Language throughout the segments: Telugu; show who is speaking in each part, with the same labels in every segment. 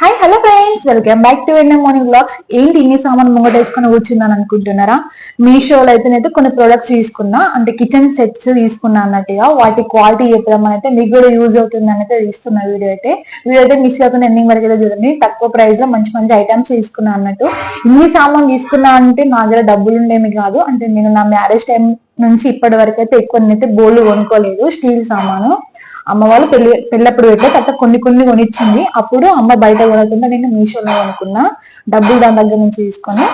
Speaker 1: Hi hello friends welcome back to NM morning blogs ఏంటి ఇన్ని సామాన్ ముంగట వేసుకొని కూర్చుందని అనుకుంటున్నారా మీషోలో అయితేనైతే కొన్ని ప్రొడక్ట్స్ తీసుకున్నా. అంటే కిచెన్ సెట్స్ తీసుకున్నా అన్నట్టుగా. వాటి క్వాలిటీ చెప్పడం అయితే మీకు కూడా యూజ్ అవుతుంది అయితే తీసుకున్న వీడియో అయితే. వీడియో అయితే మిస్ కాకుండా ఎండింగ్ వరకు అయితే చూడండి. తక్కువ ప్రైస్లో మంచి మంచి ఐటమ్స్ తీసుకున్నా అన్నట్టు. ఇన్ని సామాన్ తీసుకున్నా అంటే నా దగ్గర డబ్బులు ఉండేమి కాదు. అంటే నేను నా మ్యారేజ్ టైం నుంచి ఇప్పటి వరకు అయితే ఎక్కువ నేనైతే బోల్డ్ కొనుక్కోలేదు. స్టీల్ సామాను. అమ్మ వాళ్ళు పెళ్ళి పెళ్ళప్పుడు పెట్టే తర్వాత కొన్ని కొన్ని కొనిచ్చింది. అప్పుడు అమ్మ బయట కొనకుండా నేను మీషోలో కొనుక్కున్నా. డబ్బులు దాని దగ్గర నుంచి తీసుకొని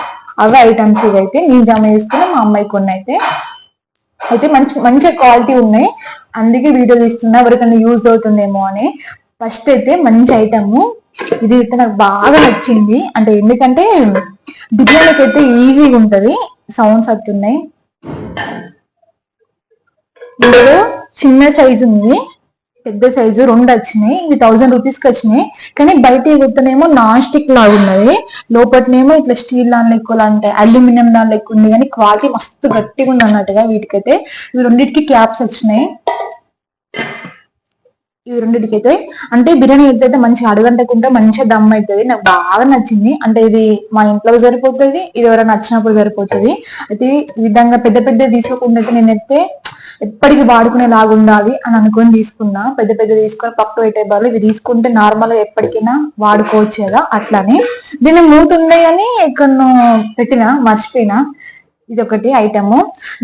Speaker 1: అవే ఐటమ్స్ ఇవైతే నేను జమ చేసుకుని మా అమ్మాయి కొన్ని అయితే. అయితే మంచి మంచి క్వాలిటీ ఉన్నాయి. అందుకే వీడియో తీస్తున్నా ఎవరికైనా యూజ్ అవుతుందేమో అని. ఫస్ట్ అయితే మంచి ఐటమ్ ఇది అయితే నాకు బాగా నచ్చింది. అంటే ఎందుకంటే బిర్యానీకి అయితే ఈజీగా ఉంటది. సౌండ్స్ వస్తున్నాయి. ఇందులో చిన్న సైజు ఉంది. పెద్ద సైజు రెండు వచ్చినాయి. ఇవి థౌసండ్ రూపీస్కి వచ్చినాయి. కానీ బయట ఎగురుతనేమో నాన్ స్టిక్ లాగా ఉన్నది. లోపలనేమో ఇట్లా స్టీల్ దాని లెక్క అంటే అల్యూమినియం దాని లెక్క ఉంది. కానీ క్వాలిటీ మస్తు గట్టిగా ఉంది అన్నట్టుగా వీటికైతే. ఇవి రెండింటికి క్యాప్స్ వచ్చినాయి. ఇవి రెండింటికైతే. అంటే బిర్యానీ అయితే మంచిగా అడగంటకుంటే మంచిగా దమ్ అవుతుంది నాకు బాగా నచ్చింది. అంటే ఇది మా ఇంట్లో సరిపోతుంది. ఇది ఎవరైనా నచ్చినప్పుడు సరిపోతుంది. అయితే ఈ విధంగా పెద్ద పెద్ద తీసుకోకుండా నేనైతే ఎప్పటికి వాడుకునే లాగా ఉండాలి అని అనుకుని తీసుకున్నా. పెద్ద పెద్ద తీసుకొని పక్క పెట్టే బదులు ఇవి తీసుకుంటే నార్మల్గా ఎప్పటికైనా వాడుకోవచ్చు కదా అట్లానే. దీన్ని మూతుండే అని ఎక్కడో పెట్టినా మర్చిపోయినా. ఇది ఒకటి ఐటమ్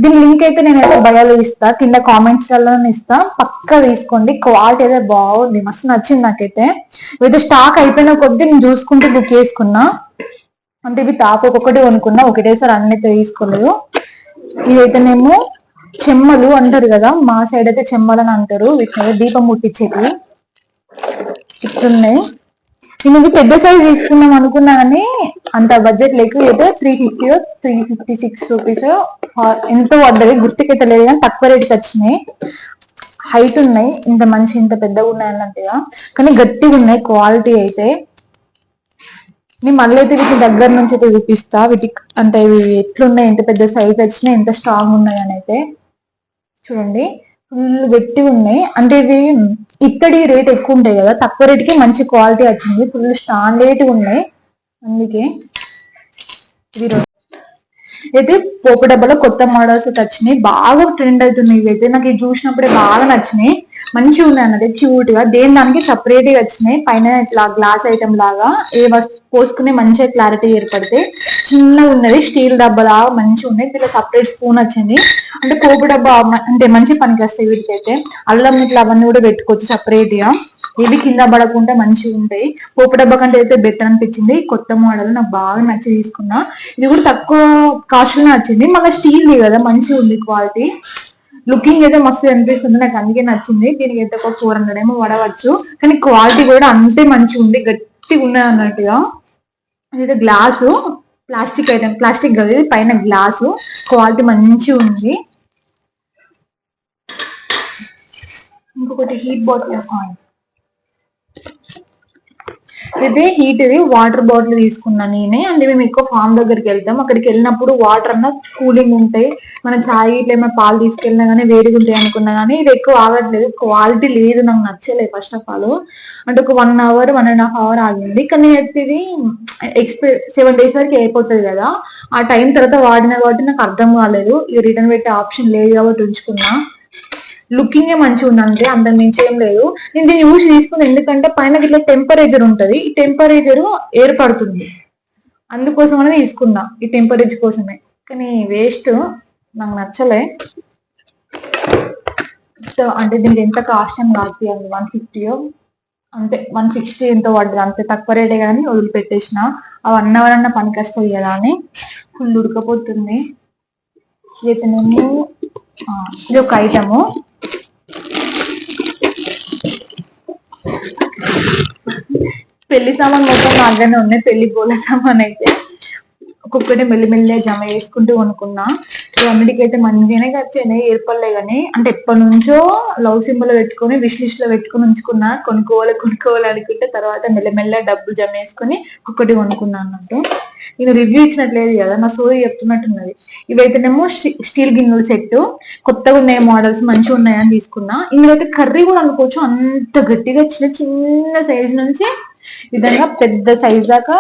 Speaker 1: దీని లింక్ అయితే నేను అయితే బయాలో ఇస్తా. కింద కామెంట్స్లో ఇస్తా. పక్క తీసుకోండి. క్వాలిటీ అయితే బాగుంది. మస్తు నచ్చింది నాకైతే. ఇవైతే స్టాక్ అయిపోయిన కొద్దీ నేను చూసుకుంటూ బుక్ చేసుకున్నా. అంటే ఇవి తాకు ఒక్కొక్కటి కొనుక్కున్నా. ఒకటేసారి అన్ని తీసుకోలేదు. ఇదైతేనేమో చెమ్మలు అంటారు కదా మా సైడ్ అయితే చెమ్మలని అంటారు. వీటిని దీపం ముట్టించేది ఇట్లున్నాయి. నేను ఇది పెద్ద సైజ్ తీసుకుందాం అనుకున్నా కానీ అంత బడ్జెట్ లేక అయితే three fifty three fifty six rupees ఎంతో పడ్డది. గుర్తుకైతే లేదు కానీ తక్కువ రేటుకి వచ్చినాయి. హైట్ ఉన్నాయి. ఇంత మంచి ఇంత పెద్దగా ఉన్నాయి అన్నట్టుగా కానీ గట్టిగా ఉన్నాయి. క్వాలిటీ అయితే. నేను మళ్ళీ అయితే వీటి దగ్గర నుంచి అయితే చూపిస్తా. వీటికి అంటే ఇవి ఎట్లున్నాయి? ఎంత పెద్ద సైజ్ వచ్చినాయి? ఎంత స్ట్రాంగ్ ఉన్నాయి అని అయితే. చూడండి. ఫుల్ గట్టిగా ఉన్నాయి. అంటే ఇవి ఇత్తడి రేట్ ఎక్కువ ఉంటాయి కదా. తక్కువ రేట్కి మంచి క్వాలిటీ వచ్చింది. ఫుల్ స్టాండర్డ్ ఉన్నాయి. అందుకే అయితే పోపు డబ్బాలో కొత్త మోడల్స్ వచ్చినాయి. బాగా ట్రెండ్ అవుతున్నాయి ఇవి అయితే నాకు ఇది చూసినప్పుడే బాగా నచ్చినాయి. మంచిగా ఉన్నాయి అన్నది క్యూట్గా. దేని దానికి? సపరేట్గా వచ్చినాయి. పైన ఇట్లా గ్లాస్ ఐటమ్ లాగా. ఏ వస్తు పోసుకునే మంచిగా క్లారిటీ ఏర్పడితే చిన్నగా ఉన్నది. స్టీల్ డబ్బా లాగా మంచిగా ఉన్నాయి. ఇలా సపరేట్ స్పూన్ వచ్చింది. అంటే పోపు డబ్బా అంటే మంచి పనికి వస్తాయి వీటికైతే. అల్లం ఇట్లా అవన్నీ కూడా పెట్టుకోవచ్చు సపరేట్గా. ఇవి కింద పడకుండా మంచిగా ఉంటాయి. పోపు డబ్బా కంటే అయితే బెటర్ అనిపించింది. కొత్త మోడల్ నాకు బాగా నచ్చి తీసుకున్నా. ఇది కూడా తక్కువ కాస్ట్ నచ్చింది మళ్ళీ స్టీల్ది కదా మంచిగా ఉంది క్వాలిటీ లుకింగ్ అయితే మస్తు అనిపిస్తుంది. నాకు అందుకే నచ్చింది. దీనికి అయితే ఒక ఫోర్ హండ్రెడ్ ఏమో పడవచ్చు కానీ క్వాలిటీ కూడా అంతే మంచిగా ఉంది. గట్టిగా ఉన్నది అన్నట్టుగా. ఇది గ్లాసు ప్లాస్టిక్ అయితే ప్లాస్టిక్ కదా ఇది పైన గ్లాసు క్వాలిటీ మంచిగా ఉంది. ఇంకొకటి హీట్ బాటిల్ ఇదే హీట్ ఇది వాటర్ బాటిల్ తీసుకున్నా నేనే. అంటే మేము ఎక్కువ ఫామ్ దగ్గరికి వెళ్తాం. అక్కడికి వెళ్ళినప్పుడు వాటర్ అన్న కూలింగ్ ఉంటాయి మన చాయ్ ఇట్లా ఏమైనా పాలు తీసుకెళ్ళినా కానీ వేడిగా ఉంటాయి అనుకున్నా కానీ ఇది ఎక్కువ ఆగట్లేదు. క్వాలిటీ లేదు నాకు నచ్చలేదు ఫస్ట్ ఆఫ్ ఆల్ అంటే ఒక one hour one and half hour ఆగింది. కానీ ఇది ఎక్స్పైర్ సెవెన్ డేస్ వరకు అయిపోతుంది కదా. ఆ టైం తర్వాత వాడినా కాబట్టి నాకు అర్థం కాలేదు. ఈ రిటర్న్ పెట్టే ఆప్షన్ లేదు కాబట్టి ఉంచుకున్నా. లుకింగ్ ఏ మంచిగా ఉందంటే అంత మించి ఏం లేదు. నేను దీన్ని యూజ్ తీసుకుంది ఎందుకంటే పైన ఇట్లా టెంపరేచర్ ఉంటది. ఈ టెంపరేచర్ ఏర్పడుతుంది. అందుకోసం అనేది తీసుకున్నా. ఈ టెంపరేచర్ కోసమే. కానీ వేస్ట్ నాకు నచ్చలే. అంటే దీనికి ఎంత కాస్ట్ అని కాదు. అండి వన్ ఫిఫ్టీయో అంతే. వన్ సిక్స్టీ ఎంతో పడ్డది. అంతే తక్కువ రేటే కానీ వదిలిపెట్టేసిన. ఆ వన్ అవర్ అన్న పనికొస్తుంది కదా అని ఫుల్ ఉడకపోతుంది. ఇదైతేనేమో ఇది ఒక ఐటము పెళ్ళి సామాన్ మొత్తం నాగానే ఉన్నాయి. పెళ్ళి పూల సామాన్ అయితే ఒక్కొక్కటి మెల్లిమెల్లి జమ చేసుకుంటూ కొనుక్కున్నా. అన్నిటికైతే మంచిగానే ఖర్చయినాయి ఏర్పడలే కానీ అంటే ఎప్పటి నుంచో లవ్ సింబల్ పెట్టుకుని విష్ లిస్ట్లో పెట్టుకుని ఉంచుకున్నా. కొనుక్కోవాలి కొనుక్కోవాలి అనుకుంటే తర్వాత మెల్లమెల్ల డబ్బులు జమ చేసుకుని ఒక్కటి కొనుక్కున్నా అన్నట్టు. నేను రివ్యూ ఇచ్చినట్లేదు కదా నా సోది చెప్తున్నట్టున్నది ఇవైతేనేమో స్టీల్ గిన్నెల సెట్ కొత్తగా ఉన్నాయి మోడల్స్ మంచిగా ఉన్నాయని తీసుకున్నా. ఇందులో అయితే కర్రీ కూడా అనుకోవచ్చు అంత గట్టిగా చిన్న చిన్న సైజ్ నుంచి విధంగా పెద్ద సైజ్ దాకా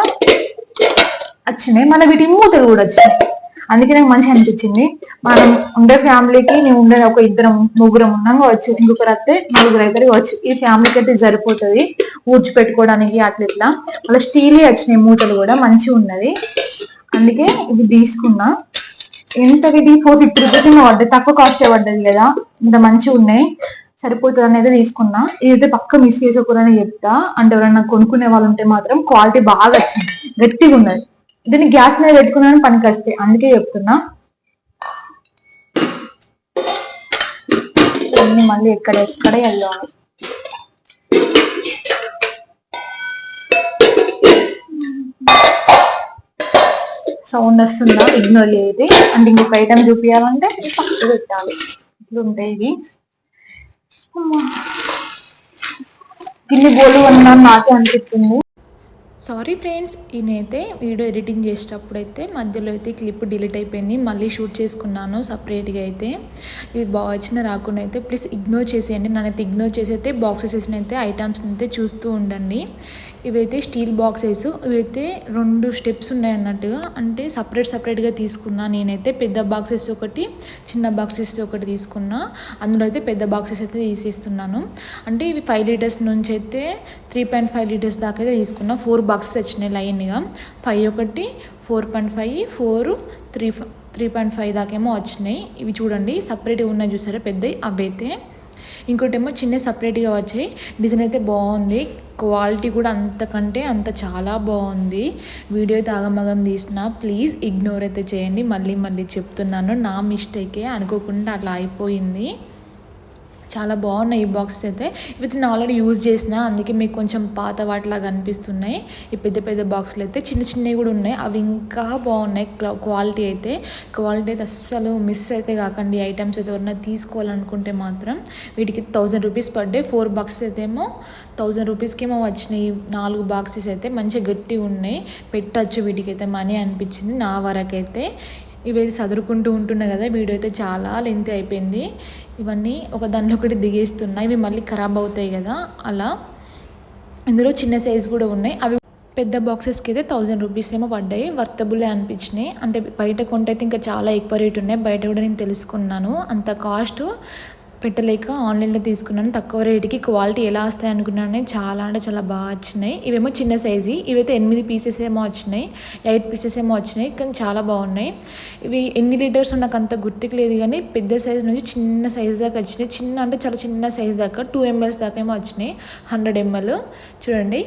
Speaker 1: వచ్చినాయి. మళ్ళీ వీటి మూతలు కూడా వచ్చినాయి. అందుకే నాకు మంచిగా అనిపించింది. మనం ఉండే ఫ్యామిలీకి నేను ఉండే ఒక ఇద్దరం ముగ్గురం ఉన్నాం కావచ్చు ఇంకొకరు అయితే నలుగురు అయితే కావచ్చు ఈ ఫ్యామిలీకి అయితే సరిపోతుంది. ఊడ్చి పెట్టుకోవడానికి అట్లా ఇట్లా. మళ్ళీ స్టీల్ వచ్చినాయి మూతలు కూడా మంచిగా ఉన్నది. అందుకే ఇది తీసుకున్నా. ఎంత ఇది ఫోర్ ఫిఫ్టీ రూపీస్ పడ్డది. తక్కువ కాస్ట్ పడ్డది కదా. ఇంత మంచిగా ఉన్నాయి. సరిపోతుంది అనేది తీసుకున్నా. ఇదైతే పక్క మిస్ చేసుకోకూడదని చెప్తా. అంటే ఎవరైనా కొనుక్కునే వాళ్ళు ఉంటే మాత్రం క్వాలిటీ బాగా వచ్చింది. గట్టిగా ఉన్నది. దీన్ని గ్యాస్ మీద పెట్టుకున్నాను పనికి వస్తాయి అందుకే చెప్తున్నా. అన్ని మళ్ళీ ఎక్కడ ఎక్కడ వెళ్ళాలి. సౌండ్ వస్తుందా? ఇగ్నోర్ చేయది. అంటే ఇంకొక ఐటమ్ చూపించాలంటే పక్కకు పెట్టాలి. ఇట్లుంటాయి ఇవి. గిన్ని బోలు అన్నా నాకే అనిపిస్తుంది.
Speaker 2: సారీ ఫ్రెండ్స్ ఈయనైతే వీడియో ఎడిటింగ్ చేసేటప్పుడు అయితే మధ్యలో అయితే క్లిప్ డిలీట్ అయిపోయింది. మళ్ళీ షూట్ చేసుకున్నాను సపరేట్గా అయితే. ఇవి బాగా వచ్చిన రాకుండా అయితే ప్లీజ్ ఇగ్నోర్ చేసేయండి. నన్నైతే ఇగ్నోర్ చేసి అయితే బాక్సెస్ అయితే ఐటమ్స్ని అయితే చూస్తూ ఉండండి. ఇవైతే స్టీల్ బాక్సెస్ ఇవైతే రెండు స్టెప్స్ ఉన్నాయి అన్నట్టుగా. అంటే సపరేట్ సపరేట్గా తీసుకున్నా. నేనైతే పెద్ద బాక్సెస్ ఒకటి చిన్న బాక్సెస్ ఒకటి తీసుకున్నా. అందులో అయితే పెద్ద బాక్సెస్ అయితే తీసేస్తున్నాను. అంటే ఇవి ఫైవ్ లీటర్స్ నుంచి అయితే త్రీ పాయింట్ ఫైవ్ లీటర్స్ దాకా అయితే తీసుకున్నా. ఫోర్ బాక్సెస్ వచ్చినాయి లైన్గా. ఫైవ్ ఒకటి four point five four three three point five దాకేమో వచ్చినాయి. ఇవి చూడండి సపరేట్గా ఉన్నాయి చూసారా పెద్దవి. అవి ఇంకోటేమో ఇంకోటి ఏమో చిన్న సపరేట్గా వచ్చాయి. డిజైన్ అయితే బాగుంది. క్వాలిటీ కూడా అంతకంటే అంత చాలా బాగుంది. వీడియో అయితే ఆగమగం తీసిన ప్లీజ్ ఇగ్నోర్ అయితే చేయండి. మళ్ళీ మళ్ళీ చెప్తున్నాను. నా మిస్టేకే అనుకోకుండా అట్లా అయిపోయింది. చాలా బాగున్నాయి ఈ బాక్సెస్ అయితే. ఇవి నేను ఆల్రెడీ యూజ్ చేసిన అందుకే మీకు కొంచెం పాత వాటిలాగా అనిపిస్తున్నాయి. ఈ పెద్ద పెద్ద బాక్సులు అయితే చిన్న చిన్నవి కూడా ఉన్నాయి. అవి ఇంకా బాగున్నాయి. క్వాలిటీ అయితే. క్వాలిటీ అయితే అస్సలు మిస్ అయితే కాకండి. ఐటమ్స్ అయితే ఎవరైనా తీసుకోవాలనుకుంటే మాత్రం వీటికి thousand rupees per day. Four boxes అయితే ఏమో థౌజండ్ రూపీస్కి ఏమో వచ్చినాయి. నాలుగు బాక్సెస్ అయితే మంచిగా గట్టిగా ఉన్నాయి. పెట్టచ్చు వీటికైతే మనీ అనిపించింది నా వరకైతే. ఇవి చదువుకుంటూ ఉంటున్నాయి కదా వీడియో అయితే చాలా లెంత్ అయిపోయింది. ఇవన్నీ ఒక దాంట్లో ఒకటి దిగేస్తున్నాయి ఇవి మళ్ళీ ఖరాబ్ అవుతాయి కదా. అలా. ఇందులో చిన్న సైజ్ కూడా ఉన్నాయి. అవి పెద్ద బాక్సెస్కి అయితే థౌజండ్ రూపీస్ ఏమో పడ్డాయి. వర్తబులే అనిపించినాయి. అంటే బయట కొంటైతే ఇంకా చాలా ఎక్కువ రేట్ ఉన్నాయి. బయట కూడా నేను తెలుసుకున్నాను. అంత కాస్ట్ పెట్టలేక ఆన్లైన్లో తీసుకున్నాను. తక్కువ రేటుకి క్వాలిటీ ఎలా వస్తాయి అనుకున్నాను. చాలా అంటే చాలా బాగా వచ్చినాయి. ఇవేమో చిన్న సైజు. ఇవైతే ఎనిమిది పీసెస్ ఏమో వచ్చినాయి. ఎయిట్ పీసెస్ ఏమో వచ్చినాయి. కానీ చాలా బాగున్నాయి. ఇవి ఎన్ని లీటర్స్ నాకు అంత గుర్తుకు లేదు కానీ పెద్ద సైజు నుంచి చిన్న సైజు దాకా వచ్చినాయి. చిన్న అంటే చాలా చిన్న సైజు దాకా టూ ఎంఎల్స్ దాకా ఏమో వచ్చినాయి. Hundred ML. చూడండి.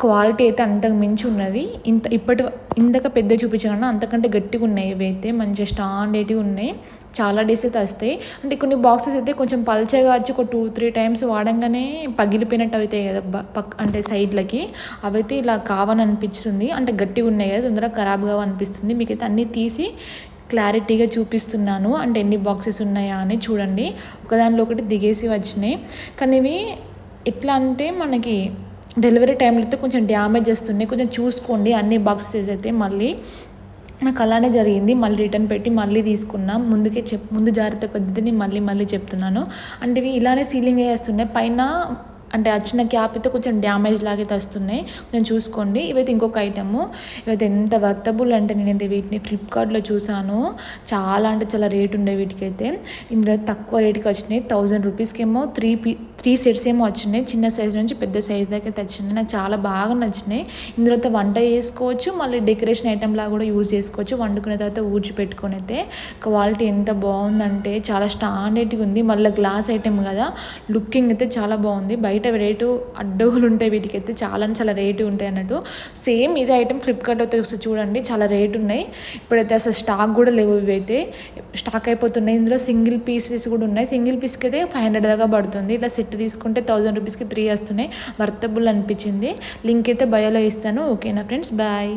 Speaker 2: క్వాలిటీ అయితే అంతకు మించి ఉన్నది. ఇంత ఇప్పటి ఇంతక పెద్ద చూపించాను అంతకంటే గట్టిగా ఉన్నాయి ఇవి అయితే మంచిగా స్టాండేటివి ఉన్నాయి. చాలా డేస్ అయితే వస్తాయి. అంటే కొన్ని బాక్సెస్ అయితే కొంచెం పల్చగా వచ్చి ఒక టూ త్రీ టైమ్స్ వాడంగానే పగిలిపోయినట్టు అవుతాయి కదా పక్ అంటే సైడ్లకి. అవైతే ఇలా కావని అనిపిస్తుంది. అంటే గట్టిగా ఉన్నాయి కదా తొందరగా ఖరాబ్ కావనిపిస్తుంది మీకైతే అన్నీ తీసి క్లారిటీగా చూపిస్తున్నాను. అంటే ఎన్ని బాక్సెస్ ఉన్నాయా అని చూడండి. ఒకదానిలో ఒకటి దిగేసి వచ్చినాయి. కానీ ఇవి ఎట్లా అంటే మనకి డెలివరీ టైంలో అయితే కొంచెం డ్యామేజ్ వస్తున్నాయి కొంచెం చూసుకోండి అన్ని బాక్సెస్ అయితే మళ్ళీ నాకు అలానే జరిగింది. మళ్ళీ రిటర్న్ పెట్టి మళ్ళీ తీసుకున్నా. ముందుకే చెప్ ముందు జాగ్రత్త కొద్దిని మళ్ళీ మళ్ళీ చెప్తున్నాను. అంటే ఇవి ఇలానే సీలింగ్ వేస్తున్నాయి పైన అంటే వచ్చిన క్యాప్ అయితే కొంచెం డ్యామేజ్ లాగైతే వస్తున్నాయి కొంచెం చూసుకోండి. ఇవైతే ఇంకొక ఐటమ్. ఇవైతే ఎంత వర్తబుల్ అంటే నేను వీటిని ఫ్లిప్కార్ట్లో చూసాను చాలా అంటే చాలా రేట్ ఉండే వీటికైతే. ఇందులో తక్కువ రేట్కి వచ్చినాయి. థౌజండ్ రూపీస్కి ఏమో త్రీ పీ త్రీ సెట్స్ ఏమో వచ్చినాయి. చిన్న సైజ్ నుంచి పెద్ద సైజ్ దాకా అయితే వచ్చినాయి నాకు చాలా బాగా నచ్చినాయి. ఇందులో వంట చేసుకోవచ్చు. మళ్ళీ డెకరేషన్ ఐటెం లాగా కూడా యూజ్ చేసుకోవచ్చు. వండుకునే తర్వాత ఊడ్చి పెట్టుకుని అయితే క్వాలిటీ ఎంత బాగుందంటే చాలా స్టాండర్డ్గా ఉంది. మళ్ళీ గ్లాస్ ఐటెం కదా. లుకింగ్ అయితే చాలా బాగుంది. బయట రేటు అడ్డగులు ఉంటాయి. వీటికి అయితే చాలా చాలా రేటు ఉంటాయి అన్నట్టు. సేమ్ ఇదే ఐటెం ఫ్లిప్కార్ట్ అయితే వస్తే చూడండి. చాలా రేటు ఉన్నాయి. ఇప్పుడైతే అసలు స్టాక్ కూడా లేవు ఇవైతే. స్టాక్ అయిపోతున్నాయి. ఇందులో సింగిల్ పీసెస్ కూడా ఉన్నాయి. సింగిల్ పీస్కి అయితే ఫైవ్ హండ్రెడ్ దాకా పడుతుంది. ఇలా సెట్ తీసుకుంటే థౌజండ్ రూపీస్కి త్రీ వస్తున్నాయి. వర్తబుల్ అనిపించింది. లింక్ అయితే బయోలో ఇస్తాను. ఓకేనా ఫ్రెండ్స్? బాయ్.